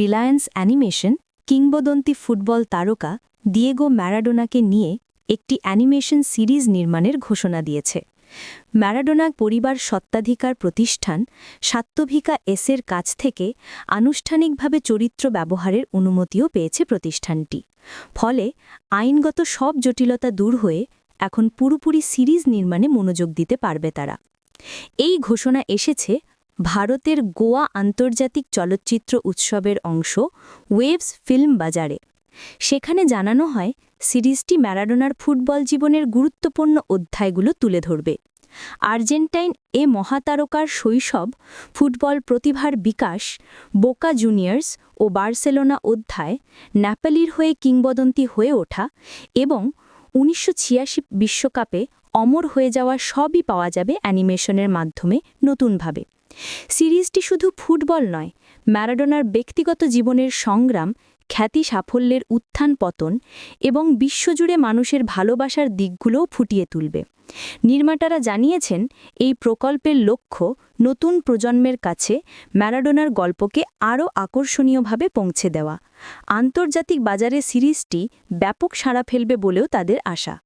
Reliance animation কিংবদন্তি football তারকা Diego ম্যারাডোনাকে নিয়ে একটি অ্যানিমেশন সিরিজ নির্মাণের ঘোষণা দিয়েছে। ম্যারাডোনা পরিবার সত্ত্বাধিকার প্রতিষ্ঠান সাত্তভিকা এসের কাছ থেকে আনুষ্ঠানিকভাবে চরিত্র ব্যবহারের অনুমতিও পেয়েছে প্রতিষ্ঠানটি। ফলে আইনগত সব জটিলতা দূর হয়ে এখন পুরোপুরি সিরিজ নির্মাণে মনোযোগ দিতে পারবে তারা। এই ঘোষণা এসেছে ভারতের গোয়া আন্তর্জাতিক চলচ্চিত্র উৎসবের অংশ ওয়েভস ফিল্ম বাজারে। সেখানে জানানো হয়, সিরিজটি ম্যারাডোনার ফুটবল জীবনের গুরুত্বপূর্ণ অধ্যায়গুলো তুলে ধরবে। আর্জেন্টাইন এ মহাতারকার শৈশব, ফুটবল প্রতিভার বিকাশ, বোকা জুনিয়র্স ও বার্সেলোনা অধ্যায়, ন্যাপালির হয়ে কিংবদন্তি হয়ে ওঠা এবং উনিশশো বিশ্বকাপে অমর হয়ে যাওয়া সবই পাওয়া যাবে অ্যানিমেশনের মাধ্যমে নতুনভাবে। সিরিজটি শুধু ফুটবল নয়, ম্যারাডোনার ব্যক্তিগত জীবনের সংগ্রাম, খ্যাতি সাফল্যের উত্থান পতন এবং বিশ্বজুড়ে মানুষের ভালোবাসার দিকগুলোও ফুটিয়ে তুলবে। নির্মাতারা জানিয়েছেন, এই প্রকল্পের লক্ষ্য নতুন প্রজন্মের কাছে ম্যারাডোনার গল্পকে আরও আকর্ষণীয়ভাবে পৌঁছে দেওয়া। আন্তর্জাতিক বাজারে সিরিজটি ব্যাপক সাড়া ফেলবে বলেও তাদের আশা।